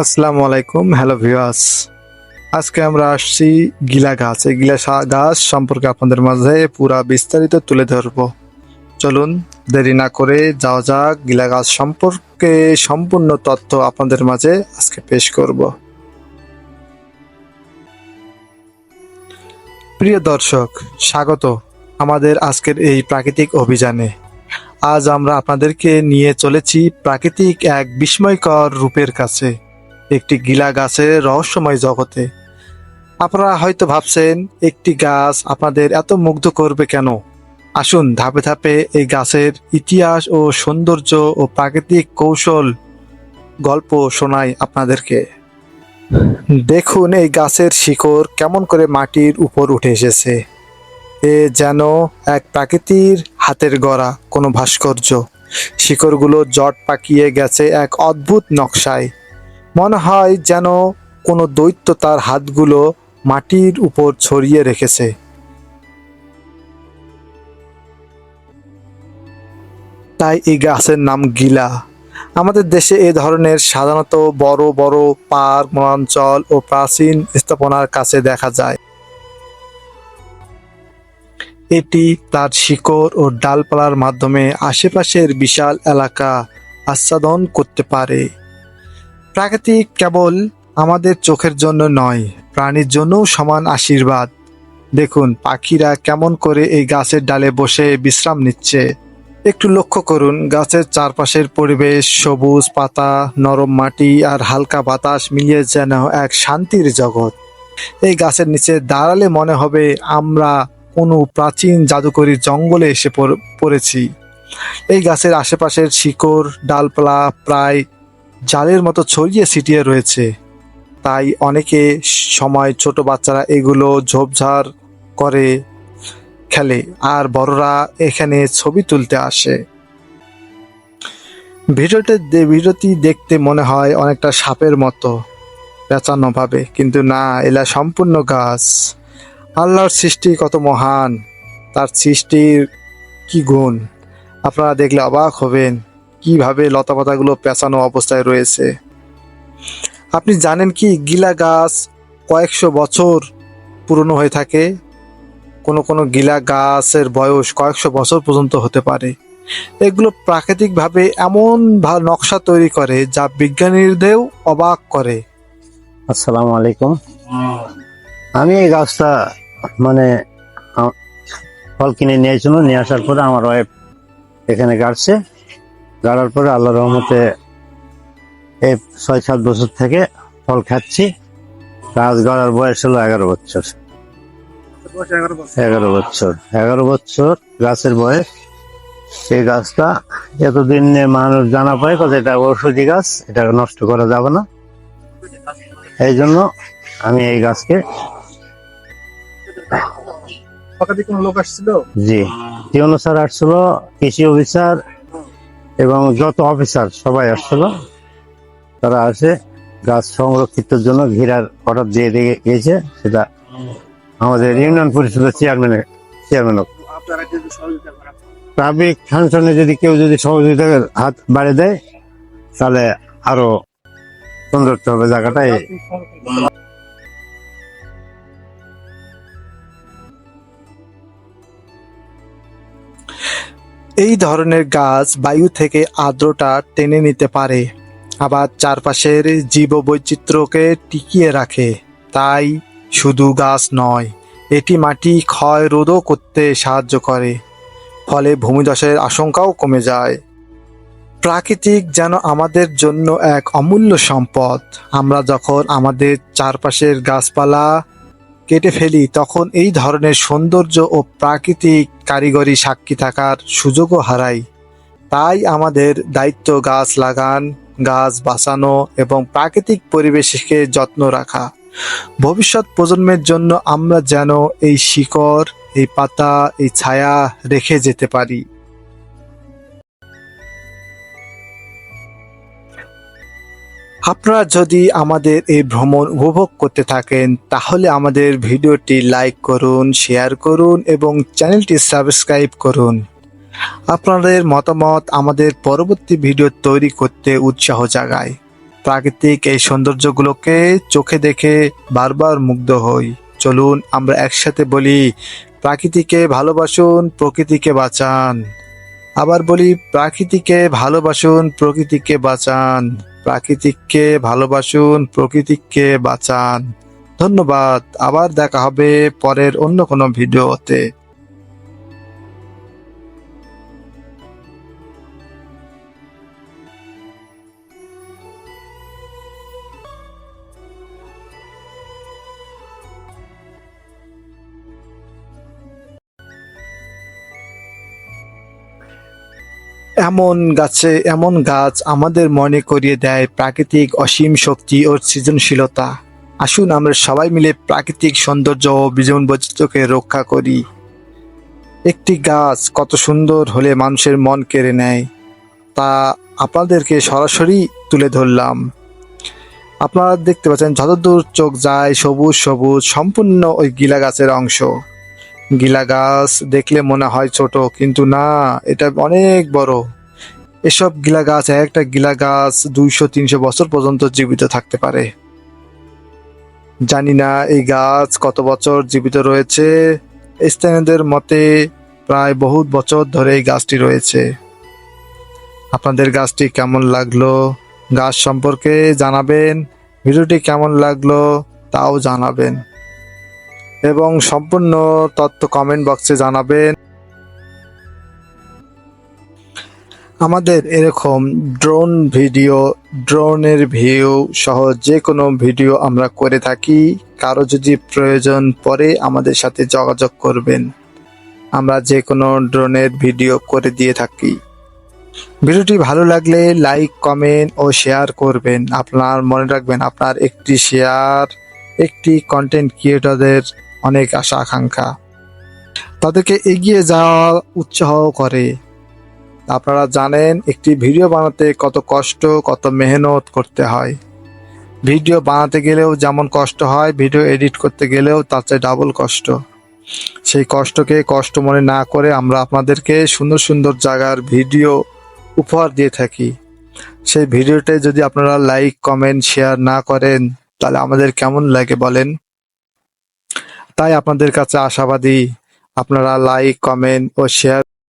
আসসালামু আলাইকুম, hello viewers. আজকে আমরা আসছি গিলা গাছ। এই গিলা গাছ সম্পর্কে আপনাদের মাঝে পুরা বিস্তারিত তুলে ধরব। চলুন, দেরি না করে যাওয়া যাক গিলা গাছ সম্পর্কে সম্পূর্ণ তথ্য আপনাদের মাঝে আজকে পেশ করব। প্রিয় দর্শক, স্বাগত আমাদের আজকের এই প্রাকৃতিক অভিযানে। আজ আমরা আপনাদেরকে নিয়ে চলেছি প্রাকৃতিক এক বিস্ময়কর রূপের কাছে। একটি গিলা গাছের রহস্যময় জগতে। আপনারা হয়তো ভাবছেন, একটি গাছ আপনাদের এত মুগ্ধ করবে কেন? আসুন ধাপে ধাপে এই গাছের ইতিহাস ও সৌন্দর্য ও প্রাকৃতিক কৌশল গল্প শোনাই আপনাদেরকে। দেখুন এই গাছের শিকড় কেমন করে মাটির উপর উঠে এসেছে। এ যেন এক প্রাকৃতির হাতের গড়া, কোনো ভাস্কর্য। শিকড়গুলো জট পাকিয়ে গেছে এক অদ্ভুত নকশায়। মনে হয় যেন কোনো দৈত্য তার হাতগুলো মাটির উপর ছড়িয়ে রেখেছে। তাই এই গাছের নাম গিলা। আমাদের দেশে এ ধরনের সাধারণত বড় বড় পার্ক, বনাঞ্চল ও প্রাচীন স্থাপনার কাছে দেখা যায়। এটি তার শিকড় ও ডালপালার মাধ্যমে আশেপাশের বিশাল এলাকা আচ্ছাদন করতে পারে। প্রাকৃতিক কেবল আমাদের চোখের জন্য নয়, প্রাণীর জন্যও সমান আশীর্বাদ। দেখুন, পাখিরা কেমন করে এই গাছের ডালে বসে বিশ্রাম নিচ্ছে। একটু লক্ষ্য করুন, গাছের চারপাশের পরিবেশ সবুজ পাতা, নরম মাটি আর হালকা বাতাস মিলিয়ে যেন এক শান্তির জগৎ। এই গাছের নিচে দাঁড়ালে মনে হবে আমরা কোনো প্রাচীন জাদুকরী জঙ্গলে এসে পড়- পড়েছি। এই গাছের আশেপাশের শিকড়, ডালপালা প্রায় জালের মতো ছড়িয়ে ছিটিয়ে রয়েছে। তাই অনেকে সময় ছোট বাচ্চারা এগুলো ঝোপঝাড় করে খেলে, আর বড়রা এখানে ছবি তুলতে আসে। ভিডিওতে ভিডিওটি দেখতে মনে হয় অনেকটা সাপের মতো পেঁচানো ভাবে, কিন্তু না, এলা সম্পূর্ণ গাছ। আল্লাহর সৃষ্টি কত মহান, তার সৃষ্টির কি গুণ? আপনারা দেখলে অবাক হবেন। কীভাবে লতাপাতাগুলো পেঁচানো অবস্থায় রয়েছে? আপনি জানেন কি গিলা গাছ কয়েকশো বছর পুরনো হয়ে থাকে? কোনো কোনো গিলা গাছের বয়স কয়েকশো বছর পর্যন্ত হতে পারে। এগুলো প্রাকৃতিকভাবে এমন নকশা তৈরি করে যা বিজ্ঞানীদেরও অবাক করে। আসসালামু আলাইকুম। আমি এই গাছটা মানে ফল কিনে নিয়েছিল নিয়ে আসার পরে আমার ওয়াইফ এখানে গাড়ছে গাড়ার পরে আল্লাহ রহমতে এই ছয় সাত বছর থেকে ফল খাচ্ছি। গাছ গাড়ার বয়স হলো এগারো বছর। এগারো বছর। এগারো বছর গাছের বয়স। সেই গাছটা এতদিন মানুষ জানা পায় কথা এটা ঔষধি গাছ এটা নষ্ট করা যাবে না। এই জন্য আমি এই গাছকে জি। টিউনো স্যার আসছিল কৃষি অফিসার এবং যত অফিসার সবাই আসছিল তারা আসে গাছ সংরক্ষিতের জন্য ঘিরার অর্ডার দিয়ে দিয়ে গিয়েছে। সেটা আমাদের ইউনিয়ন পরিষদের চেয়ারম্যানের চেয়ারম্যান ট্রাফিক ফাংশনে যদি কেউ যদি সহযোগিতার হাত বাড়িয়ে দেয় তাহলে আরও সুন্দর হবে জায়গাটা এই- ধরনের গাছ বায়ু থেকে আর্দ্রতা টেনে নিতে পারে, আবার চারপাশের জীববৈচিত্র্যকে টিকিয়ে রাখে। তাই শুধু গাছ নয়, এটি মাটি ক্ষয় রোধও করতে সাহায্য করে, ফলে ভূমিধসের আশঙ্কাও কমে যায়। প্রাকৃতিক যেন আমাদের জন্য এক অমূল্য সম্পদ। আমরা যখন আমাদের চারপাশের গাছপালা কেটে ফেলি, তখন এই ধরনের সৌন্দর্য ও প্রাকৃতিক কারিগরি সাক্ষী থাকার সুযোগও হারাই। তাই আমাদের দায়িত্ব গাছ লাগান, গাছ বাঁচানো এবং প্রাকৃতিক পরিবেশকে যত্ন রাখা। ভবিষ্যৎ প্রজন্মের জন্য আমরা যেন এই শিকড়, এই পাতা, এই ছায়া রেখে যেতে পারি। আপনারা যদি আমাদের এই ভ্রমণ উপভোগ করতে থাকেন, তাহলে আমাদের ভিডিওটি লাইক করুন, শেয়ার করুন এবং চ্যানেলটি সাবস্ক্রাইব করুন। আপনাদের মতামত আমাদের পরবর্তী ভিডিও তৈরি করতে উৎসাহ জাগায়। প্রাকৃতিক এই সৌন্দর্যগুলোকে চোখে দেখে বারবার মুগ্ধ হই। চলুন আমরা একসাথে বলি, প্রাকৃতিকে ভালোবাসুন, প্রকৃতিকে বাঁচান। আবার বলি, প্রাকৃতিকে ভালোবাসুন, প্রকৃতিকে বাঁচান। প্রাকৃতিককে ভালোবাসুন প্রকৃতিককে বাঁচান। ধন্যবাদ আবার দেখা হবে পরের অন্য কোনো ভিডিওতে। এমন গাছে, এমন গাছ আমাদের মনে করিয়ে দেয় প্রাকৃতিক অসীম শক্তি ও সৃজনশীলতা। আসুন আমরা সবাই মিলে প্রাকৃতিক সৌন্দর্য ও জীবন বৈচিত্র্যকে রক্ষা করি। একটি গাছ কত সুন্দর হলে মানুষের মন কেড়ে নেয়, তা আপনাদেরকে সরাসরি তুলে ধরলাম। আপনারা দেখতে পাচ্ছেন, যতদূর চোখ যায় সবুজ সবুজ, সম্পূর্ণ ওই গিলা গাছের অংশ। গিলা গাছ দেখলে মনে হয় ছোট, কিন্তু না, এটা অনেক বড়। এসব গিলা গাছ এক একটা গিলা গাছ দুইশো, তিনশো বছর পর্যন্ত জীবিত থাকতে পারে। জানি না এই গাছ কত বছর জীবিত রয়েছে। স্থানীয়দের মতে প্রায় বহুত বছর ধরে এই গাছটি রয়েছে। আপনাদের গাছটি কেমন লাগল? গাছ সম্পর্কে জানাবেন। ভিডিওটি কেমন লাগল? তাও জানাবেন। এবং সম্পূর্ণ তথ্য কমেন্ট বক্সে জানাবেন। আমাদের এরকম ড্রোন ভিডিও ড্রোনের ভিউ সহ যে কোনো ভিডিও আমরা করে থাকি। কারও যদি প্রয়োজন পড়ে আমাদের সাথে যোগাযোগ করবেন। আমরা যে কোনো ড্রোনের ভিডিও করে দিয়ে থাকি। ভিডিওটি ভালো লাগলে লাইক কমেন্ট ও শেয়ার করবেন। আপনার মনে রাখবেন আপনার একটি শেয়ার একটি কন্টেন্ট ক্রিয়েটরদের অনেক আশা, আকাঙ্ক্ষা। তাদেরকে এগিয়ে যাওয়া উৎসাহ করে। আপনারা জানেন, একটি ভিডিও বানাতে কত কষ্ট, কত মেহনত করতে হয়। ভিডিও বানাতে গেলেও যেমন কষ্ট হয়, ভিডিও এডিট করতে গেলেও তার চেয়ে ডাবল কষ্ট। সেই কষ্টকে কষ্ট মনে না করে আমরা আপনাদেরকে সুন্দর সুন্দর জায়গার ভিডিও উপহার দিয়ে থাকি। সেই ভিডিওতে যদি আপনারা লাইক কমেন্ট শেয়ার না করেন, তাহলে আমাদের কেমন লাগে বলেন? তাই আপনাদের কাছে আশাবাদী। আপনারা লাইক কমেন্ট ও শেয়ার